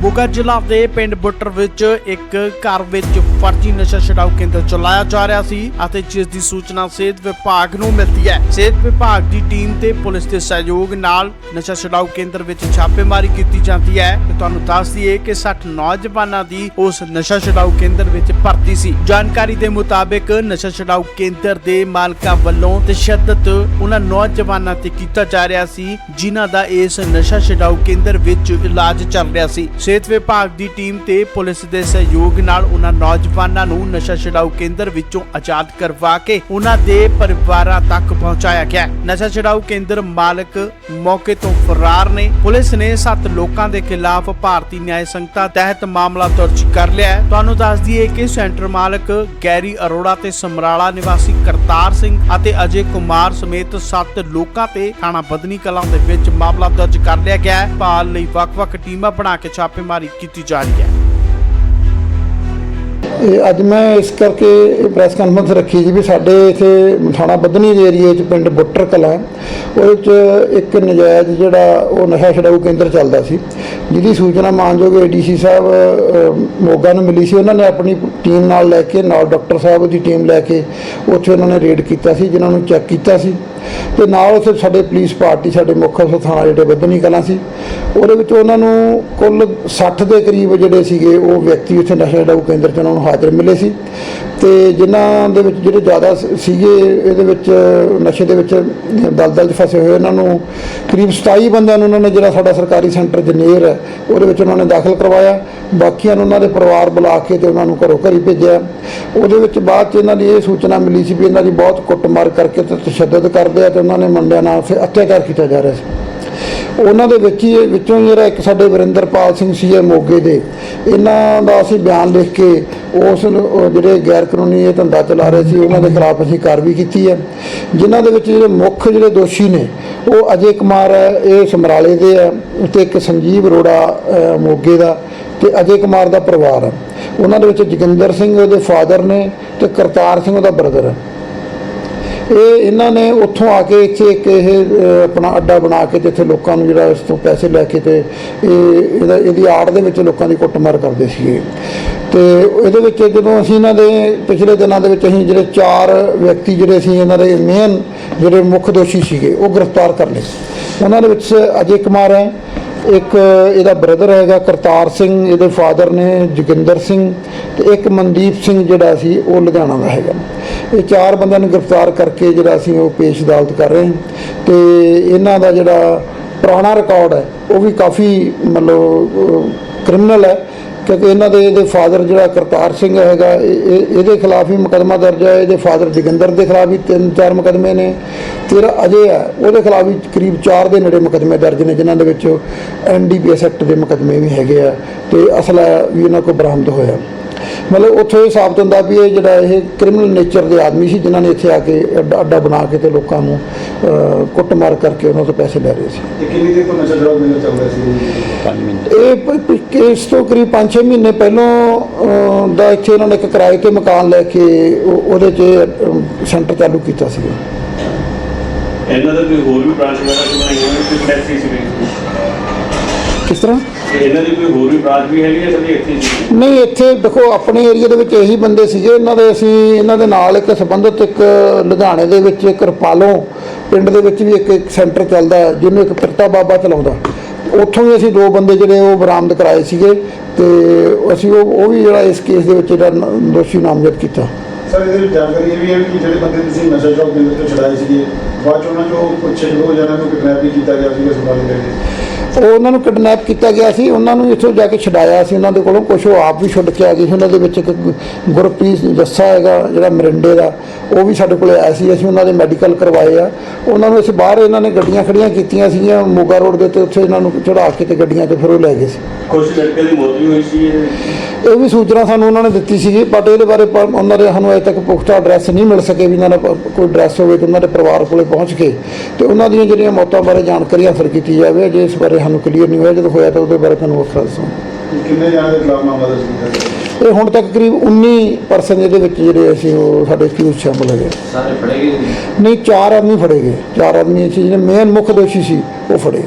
ਮੋਗਾ ਜ਼ਿਲ੍ਹਾ ਦੇ ਪਿੰਡ ਬੁੱਟਰ ਵਿੱਚ ਇੱਕ ਘਰ ਵਿੱਚ ਫਰਜ਼ੀ ਨਸ਼ਾ ਛਡਾਊ ਕੇਂਦਰ ਚਲਾਇਆ ਜਾ ਰਿਹਾ ਸੀ ਅਤੇ ਜਿਸ ਦੀ ਸੂਚਨਾ ਸਿਹਤ ਵਿਭਾਗ ਨੂੰ ਮਿਲਦੀ ਹੈ। ਸਿਹਤ ਵਿਭਾਗ ਦੀ ਟੀਮ ਤੇ ਪੁਲਿਸ ਦੇ ਸਹਿਯੋਗ ਨਾਲ ਨਸ਼ਾ ਛਡਾਊ ਕੇਂਦਰ ਵਿੱਚ ਛਾਪੇਮਾਰੀ ਕੀਤੀ ਜਾਂਦੀ ਹੈ ਤੇ ਤੁਹਾਨੂੰ ਦੱਸ ਦਈਏ ਕਿ 60 ਨੌਜਵਾਨਾਂ ਦੀ ਉਸ ਨਸ਼ਾ ਛਡਾਊ ਕੇਂਦਰ ਵਿੱਚ ਭਰਤੀ ਸੀ। ਜਾਣਕਾਰੀ ਦੇ ਮੁਤਾਬਕ ਨਸ਼ਾ ਛਡਾਊ ਕੇਂਦਰ ਦੇ ਮਾਲਕਾਂ ਵੱਲੋਂ ਤਸ਼ੱਦਦ ਉਹਨਾਂ ਨੌਜਵਾਨਾਂ ਤੇ ਕੀਤਾ ਜਾ ਰਿਹਾ ਸੀ, ਜਿਨ੍ਹਾਂ ਦਾ ਇਸ ਨਸ਼ਾ ਛਡਾਊ ਕੇਂਦਰ ਵਿੱਚ ਇਲਾਜ ਚੱਲ ਰਿਹਾ ਸੀ। ਸਿਹਤ ਵਿਭਾਗ ਦੀ ਟੀਮ ਤੇ ਪੁਲਿਸ ਦੇ ਸਹਿਯੋਗ ਨਾਲ ਉਹਨਾਂ ਨੌਜਵਾਨਾਂ ਨੂੰ ਨਸ਼ਾ ਛਡਾਊ ਕੇਂਦਰ ਵਿੱਚੋਂ ਆਜ਼ਾਦ ਕਰਵਾ ਕੇ ਉਹਨਾਂ ਦੇ ਪਰਿਵਾਰਾਂ ਤੱਕ ਪਹੁੰਚਾਇਆ ਗਿਆ। ਨਸ਼ਾ ਛਡਾਊ ਕੇਂਦਰ ਮਾਲਕ ਮੌਕੇ ਤੋਂ ਫਰਾਰ ਨੇ। ਪੁਲਿਸ ਨੇ 7 ਲੋਕਾਂ ਦੇ ਖਿਲਾਫ ਭਾਰਤੀ ਨਿਆਂ ਸੰਹਿਤਾ ਤਹਿਤ ਮਾਮਲਾ ਦਰਜ ਕਰ ਲਿਆ ਹੈ। ਤੁਹਾਨੂੰ ਦੱਸ ਦਈਏ ਕਿ ਸੈਂਟਰ ਮਾਲਕ ਗੈਰੀ ਅਰੋੜਾ ਤੇ ਸਮਰਾਲਾ ਨਿਵਾਸੀ ਕਰਤਾਰ ਸਿੰਘ ਅਤੇ ਅਜੇ ਕੁਮਾਰ ਸਮੇਤ 7 ਲੋਕਾਂ ਤੇ ਥਾਣਾ ਬਦਨੀ ਕਲਾਂ ਦੇ ਵਿੱਚ ਮਾਮਲਾ ਦਰਜ ਕਰ ਲਿਆ ਗਿਆ ਹੈ। ਭਾਲ ਲਈ ਵੱਖ-ਵੱਖ ਟੀਮਾਂ ਬਣਾ ਕੇ ਛਾਪ ਛਾਪੇਮਾਰੀ ਕੀਤੀ ਜਾ ਰਹੀ ਹੈ। ਇਹ ਅੱਜ ਮੈਂ ਇਸ ਕਰਕੇ ਪ੍ਰੈਸ ਕਾਨਫਰੰਸ ਰੱਖੀ ਜੀ ਵੀ ਸਾਡੇ ਇਥੇ ਥਾਣਾ ਬੱਧਨੀ ਦੇ ਏਰੀਏ 'ਚ ਪਿੰਡ ਬੁੱਟਰ ਕਲਾਂ ਉਹਦੇ 'ਚ ਇੱਕ ਨਜਾਇਜ਼ ਜਿਹੜਾ ਉਹ ਨਸ਼ਾ ਛਡਾਊ ਕੇਂਦਰ ਚੱਲਦਾ ਸੀ। ਜਿਹਦੀ ਸੂਚਨਾ ਮਾਨਯੋਗ ਏਡੀਸੀ ਸਾਹਿਬ ਅ, ਮੋਗਾ ਨੂੰ ਮਿਲੀ ਸੀ। ਉਹਨਾਂ ਨੇ ਆਪਣੀ ਟੀਮ ਨਾਲ ਲੈ ਕੇ ਨਾਲ ਡਾਕਟਰ ਸਾਹਿਬ ਦੀ ਟੀਮ ਲੈ ਕੇ ਉੱਥੇ ਉਹਨਾਂ ਨੇ ਰੇਡ ਕੀਤਾ ਸੀ ਜਿਨ੍ਹਾਂ ਨੂੰ ਚੈੱਕ ਕੀਤਾ ਸੀ। ਤੇ ਨਾਲ ਉੱਥੇ ਸਾਡੇ ਪੁਲਿਸ ਪਾਰਟੀ, ਸਾਡੇ ਮੁੱਖ ਅਫਸਰ ਥਾਣਾ ਜਿਹੜੇ ਬੱਧਨੀ ਕਲਾਂ ਸੀ, ਉਹਦੇ ਵਿੱਚ ਉਹਨਾਂ ਨੂੰ ਕੁੱਲ 60 ਦੇ ਕਰੀਬ ਜਿਹੜੇ ਸੀਗੇ, ਉਹ ਵਿਅਕਤੀ ਉੱਥੇ ਨਸ਼ਾ ਛਡਾਊ ਕੇਂਦਰ 'ਚ ਉਹਨਾਂ ਨੂੰ ਹਾਜ਼ਰ ਮਿਲੇ ਸੀ। ਤੇ ਜਿਨ੍ਹਾਂ ਦੇ ਵਿੱਚ ਜਿਹੜੇ ਜ਼ਿਆਦਾ ਸੀਗੇ, ਇਹਦੇ ਵਿੱਚ ਨਸ਼ੇ ਦੇ ਵਿੱਚ ਦਲਦਲ 'ਚ ਫਸੇ ਹੋਏ ਉਹਨਾਂ ਨੂੰ ਕਰੀਬ 27 ਬੰਦਿਆਂ ਨੂੰ ਉਹਨਾਂ ਨੇ ਜਿਹੜਾ ਸਾਡਾ ਸਰਕਾਰੀ ਸੈਂਟਰ ਜਨੇਰ ਹੈ, ਉਹਦੇ ਵਿੱਚ ਉਹਨਾਂ ਨੇ ਦਾਖਲ ਕਰਵਾਇਆ। ਬਾਕੀਆਂ ਨੂੰ ਉਹਨਾਂ ਦੇ ਪਰਿਵਾਰ ਬੁਲਾ ਕੇ ਤੇ ਉਹਨਾਂ ਨੂੰ ਘਰੋਂ ਘਰੀ ਭੇਜਿਆ। ਉਹਦੇ ਵਿੱਚ ਬਾਅਦ 'ਚ ਇਹਨਾਂ ਦੀ ਇਹ ਸੂਚਨਾ ਮਿਲੀ ਸੀ ਵੀ ਇਹਨਾਂ ਦੀ ਬਹੁਤ ਕੁੱਟਮਾਰ ਕਰਕੇ ਤੇ ਤਸ਼ੱਦਦ ਕਰ ਕਰਦੇ ਆ ਤੇ ਉਹਨਾਂ ਨੇ ਮੁੰਡਿਆਂ ਨਾਲ ਫਿਰ ਅਤਿਆਚਾਰ ਕੀਤਾ ਜਾ ਰਿਹਾ ਸੀ। ਉਹਨਾਂ ਦੇ ਵਿੱਚ ਹੀ ਵਿੱਚੋਂ ਹੀ ਜਿਹੜਾ ਇੱਕ ਸਾਡੇ ਵਰਿੰਦਰਪਾਲ ਸਿੰਘ ਸੀ ਇਹ ਮੋਗੇ ਦੇ, ਇਹਨਾਂ ਦਾ ਅਸੀਂ ਬਿਆਨ ਲਿਖ ਕੇ ਉਸ ਜਿਹੜੇ ਗੈਰ ਕਾਨੂੰਨੀ ਇਹ ਧੰਦਾ ਚਲਾ ਰਹੇ ਸੀ, ਉਹਨਾਂ ਦੇ ਖਿਲਾਫ ਅਸੀਂ ਕਾਰਵਾਈ ਕੀਤੀ ਹੈ। ਜਿਨ੍ਹਾਂ ਦੇ ਵਿੱਚ ਜਿਹੜੇ ਮੁੱਖ ਜਿਹੜੇ ਦੋਸ਼ੀ ਨੇ, ਉਹ ਅਜੇ ਕੁਮਾਰ ਹੈ, ਇਹ ਸਮਰਾਲੇ ਦੇ ਹੈ ਤੇ ਇੱਕ ਸੰਜੀਵ ਅਰੋੜਾ ਮੋਗੇ ਦਾ ਤੇ ਅਜੇ ਕੁਮਾਰ ਦਾ ਪਰਿਵਾਰ ਹੈ। ਉਹਨਾਂ ਦੇ ਵਿੱਚ ਜੋਗਿੰਦਰ ਸਿੰਘ ਉਹਦੇ ਫਾਦਰ ਨੇ ਤੇ ਕਰਤਾਰ ਸਿੰਘ ਉਹਦਾ ਬ੍ਰਦਰ ਹੈ। ਇਹ ਇਹਨਾਂ ਨੇ ਉੱਥੋਂ ਆ ਕੇ ਇੱਥੇ ਇੱਕ ਇਹ ਆਪਣਾ ਅੱਡਾ ਬਣਾ ਕੇ ਜਿੱਥੇ ਲੋਕਾਂ ਨੂੰ ਜਿਹੜਾ ਇਸ ਤੋਂ ਪੈਸੇ ਲੈ ਕੇ ਤੇ ਇਹ ਇਹਦਾ, ਇਹਦੀ ਆੜ ਦੇ ਵਿੱਚ ਲੋਕਾਂ ਦੀ ਕੁੱਟਮਾਰ ਕਰਦੇ ਸੀਗੇ। ਤੇ ਇਹਦੇ ਵਿੱਚ ਜਦੋਂ ਅਸੀਂ ਇਹਨਾਂ ਦੇ ਪਿਛਲੇ ਦਿਨਾਂ ਦੇ ਵਿੱਚ ਅਸੀਂ ਜਿਹੜੇ ਚਾਰ ਵਿਅਕਤੀ ਜਿਹੜੇ ਸੀ, ਇਹਨਾਂ ਦੇ ਮੇਨ ਜਿਹੜੇ ਮੁੱਖ ਦੋਸ਼ੀ ਸੀਗੇ, ਉਹ ਗ੍ਰਿਫਤਾਰ ਕਰ ਲਏ। ਉਹਨਾਂ ਦੇ ਵਿੱਚ ਅਜੇ ਕੁਮਾਰ ਹੈ ਇੱਕ ਇਹਦਾ ਬ੍ਰਦਰ ਹੈਗਾ ਕਰਤਾਰ ਸਿੰਘ, ਇਹਦੇ ਫਾਦਰ ਨੇ ਜੋਗਿੰਦਰ ਸਿੰਘ ਤੇ ਇੱਕ ਮਨਦੀਪ ਸਿੰਘ ਜਿਹੜਾ ਸੀ ਉਹ ਲੁਧਿਆਣਾ ਦਾ ਹੈਗਾ। ਇਹ ਚਾਰ ਬੰਦਿਆਂ ਨੂੰ ਗ੍ਰਿਫਤਾਰ ਕਰਕੇ ਜਿਹੜਾ ਅਸੀਂ ਉਹ ਪੇਸ਼ ਅਦਾਲਤ ਕਰ ਰਹੇ ਹਾਂ ਤੇ ਇਹਨਾਂ ਦਾ ਜਿਹੜਾ ਪੁਰਾਣਾ ਰਿਕਾਰਡ ਹੈ, ਉਹ ਵੀ ਕਾਫੀ ਮਤਲਬ ਕ੍ਰਿਮੀਨਲ ਹੈ। ਕਿਉਂਕਿ ਇਹਨਾਂ ਦੇ ਇਹਦੇ ਫਾਦਰ ਜਿਹੜਾ ਕਰਤਾਰ ਸਿੰਘ ਹੈਗਾ, ਇਹ- ਇਹ- ਇਹਦੇ ਖਿਲਾਫ ਵੀ ਮੁਕੱਦਮਾ ਦਰਜ ਹੈ। ਇਹਦੇ ਫਾਦਰ ਜੋਗਿੰਦਰ ਦੇ ਖਿਲਾਫ ਵੀ ਤਿੰਨ ਚਾਰ ਮੁਕੱਦਮੇ ਨੇ। ਤੇਰਾ ਅਜੇ ਹੈ, ਉਹਦੇ ਖਿਲਾਫ ਵੀ ਕਰੀਬ 4 ਦੇ ਨੇੜੇ ਮੁਕੱਦਮੇ ਦਰਜ ਨੇ, ਜਿਨ੍ਹਾਂ ਦੇ ਵਿੱਚ ਐਨਡੀਪੀਐਸ ਐਕਟ ਦੇ ਮੁਕੱਦਮੇ ਵੀ ਹੈਗੇ ਆ। ਤੇ ਅਸਲਾ ਵੀ ਇਹਨਾਂ ਕੋਲ ਬਰਾਮਦ ਹੋਇਆ। ਮਤਲਬ ਉੱਥੇ ਇਹ ਸਾਬਤ ਹੁੰਦਾ ਵੀ ਇਹ ਜਿਹੜਾ ਇਹ ਕ੍ਰਿਮੀਨਲ ਨੇਚਰ ਦੇ ਆਦਮੀ ਸੀ ਜਿਨ੍ਹਾਂ ਨੇ ਇੱਥੇ ਆ ਕੇ ਅੱਡਾ ਅੱਡਾ ਬਣਾ ਕੇ ਤੇ ਲੋਕਾਂ ਨੂੰ ਕੁੱਟਮਾਰ ਕਰਕੇ ਉਹਨਾਂ ਤੋਂ ਪੈਸੇ ਲੈ ਰਹੇ ਸੀ। ਤੇ ਕਿੰਨੀ ਦੇਰ ਤੋਂ ਨਸ਼ਾ ਛਡਾਊ ਮੇਲਾ ਚੱਲ ਰਿਹਾ ਸੀ? ਇਹ ਕੇਸ ਤੋਂ ਕਰੀਬ 5-6 ਮਹੀਨੇ ਪਹਿਲਾਂ ਦਾ ਇੱਥੇ ਉਹਨਾਂ ਨੇ ਇੱਕ ਕਿਰਾਏ ਤੇ ਮਕਾਨ ਲੈ ਕੇ ਉਹ- ਉਹਦੇ 'ਚ ਸੈਂਟਰ ਚਾਲੂ ਕੀਤਾ ਸੀ ਇਹਨਾਂ ਦਾ ਕੋਈ ਹੋਰ ਵੀ ਬ੍ਰਾਂਚ ਵਗੈਰਾ ਬਣਾਈਆਂ ਹੋਈਆਂ ਕੋਈ ਟੈਕਸੀ ਸੀ? ਕਿਸ ਤਰ੍ਹਾਂ? ਇਹਨਾਂ ਦੀ ਕੋਈ ਹੋਰ ਵੀ ਬ੍ਰਾਂਚ ਵੀ ਹੈਗੀ ਹੈ ਸਭੀ ਇੱਥੇ ਸੀ ਨਹੀਂ ਇੱਥੇ ਦੇਖੋ ਆਪਣੇ ਏਰੀਆ ਦੇ ਵਿੱਚ ਇਹੀ ਬੰਦੇ ਸੀਗੇ। ਇਹਨਾਂ ਦੇ ਅਸੀਂ ਇਹਨਾਂ ਦੇ ਨਾਲ ਇੱਕ ਸੰਬੰਧਿਤ ਇੱਕ ਲੁਧਿਆਣੇ ਦੇ ਵਿੱਚ ਇੱਕ ਰਪਾਲੋਂ ਪਿੰਡ ਦੇ ਵਿੱਚ ਵੀ ਇੱਕ ਇੱਕ ਸੈਂਟਰ ਚੱਲਦਾ ਹੈ, ਜਿਹਨੂੰ ਇੱਕ ਪਿਰਤਾ ਬਾਬਾ ਚਲਾਉਂਦਾ ਉੱਥੋਂ ਵੀ ਅਸੀਂ ਦੋ ਬੰਦੇ ਜਿਹੜੇ ਉਹ ਬਰਾਮਦ ਕਰਾਏ ਸੀਗੇ ਤੇ ਅਸੀਂ ਉਹ ਉਹ ਵੀ ਜਿਹੜਾ ਇਸ ਕੇਸ ਦੇ ਵਿੱਚ ਜਿਹੜਾ ਨ- ਦੋਸ਼ੀ ਨਾਮਜ਼ਦ ਕੀਤਾ। ਸਰ ਇਹਦੇ ਵਿੱਚ ਜਾਣਕਾਰੀ ਇਹ ਵੀ ਹੈ ਕਿ ਜਿਹੜੇ ਬੰਦੇ ਤੁਸੀਂ ਨਸ਼ਾ ਛਡਾਊ ਕੇਂਦਰ ਤੋਂ ਛਡਾਏ ਸੀਗੇ ਬਾਅਦ ਚ ਉਹਨਾਂ ਚੋਂ ਕੁਝ ਦੋ ਜਣਾਂ ਨੂੰ ਕਿਡਨੈਪ ਵੀ ਕੀਤਾ ਗਿਆ ਸੀਗਾ ਸਮਾਲੀ ਦੇ ਉਹ ਉਹਨਾਂ ਨੂੰ ਕਿਡਨੈਪ ਕੀਤਾ ਗਿਆ ਸੀ, ਉਹਨਾਂ ਨੂੰ ਇੱਥੋਂ ਜਾ ਕੇ ਛਡਾਇਆ ਸੀ, ਉਹਨਾਂ ਦੇ ਕੋਲੋਂ ਕੁਝ ਉਹ ਆਪ ਵੀ ਛੁੱਟ ਕੇ ਆ ਗਏ ਸੀ। ਉਹਨਾਂ ਦੇ ਵਿੱਚ ਇੱਕ ਗੁਰਪ੍ਰੀਤ ਜੱਸਾ ਹੈਗਾ, ਜਿਹੜਾ ਮਰਿੰਡੇ ਦਾ। ਉਹ ਵੀ ਸਾਡੇ ਕੋਲੇ ਆਇਆ ਸੀ ਅਸੀਂ ਉਹਨਾਂ ਦੇ ਮੈਡੀਕਲ ਕਰਵਾਏ ਆ। ਉਹਨਾਂ ਨੂੰ ਅਸੀਂ ਬਾਹਰ ਇਹਨਾਂ ਨੇ ਗੱਡੀਆਂ ਖੜੀਆਂ ਕੀਤੀਆਂ ਸੀਗੀਆਂ ਮੋਗਾ ਰੋਡ ਦੇ ਉੱਤੇ ਉੱਥੇ ਇਹਨਾਂ ਨੂੰ ਚੜਾ ਕੇ ਤੇ ਗੱਡੀਆਂ ਤੇ ਫਿਰ ਉਹ ਲੈ ਗਏ ਸੀ। ਕੁਝ ਲੜਕੇ ਦੀ ਮੌਤ ਵੀ ਹੋਈ ਸੀ। ਇਹ। ਵੀ ਸੂਚਨਾ ਸਾਨੂੰ ਉਹਨਾਂ ਨੇ ਦਿੱਤੀ ਸੀਗੀ ਬਟ ਇਹਦੇ ਬਾਰੇ ਉਹਨਾਂ ਦੇ ਸਾਨੂੰ ਅਜੇ ਤੱਕ ਪੁਖਤਾ ਐਡਰੈਸ ਨਹੀਂ ਮਿਲ ਸਕੇ ਵੀ ਇਹਨਾਂ ਦਾ ਪ- ਕੋਈ ਐਡਰੈਸ ਹੋਵੇ ਤੇ ਉਹਨਾਂ ਦੇ ਪਰਿਵਾਰ ਕੋਲੇ ਪਹੁੰਚ ਕੇ ਤੇ ਉਹਨਾਂ ਦੀਆਂ ਜਿਹੜੀਆਂ ਮੌਤਾਂ ਬਾਰੇ ਜਾਣਕਾਰੀ ਹਾਸਲ ਕੀਤੀ ਜਾਵੇ ਜੇ ਇਸ ਬਾਰੇ ਸਾਨੂੰ ਕਲੀਅਰ ਨਹੀਂ ਹੋਇਆ ਜਦੋਂ ਹੋਇਆ ਤਾਂ ਉਹਦੇ ਬਾਰੇ ਤੁਹਾਨੂੰ ਵੱਖਰਾ ਦੱਸਾਂ ਕਿੰਨੇ ਜਣਾਂ ਦੇ ਖਿਲਾਫ ਮਾਮਲਾ ਦਰਜ ਕੀਤਾ ਗਿਆ? ਇਹ ਹੁਣ ਤੱਕ ਕਰੀਬ 19% ਇਹਦੇ ਵਿੱਚ ਜਿਹੜੇ ਅਸੀਂ ਉਹ ਸਾਡੇ ਕਿਊਜ਼ ਸ਼ਾਮਲ ਹੈਗੇ। ਸਾਰੇ ਫੜੇ ਗਏ ਨਹੀਂ ਚਾਰ ਆਦਮੀ ਫੜੇ ਗਏ। ਚਾਰ ਆਦਮੀ ਸੀ ਜਿਹੜੇ ਮੇਨ ਮੁੱਖ ਦੋਸ਼ੀ ਸੀ ਉਹ ਫੜੇ।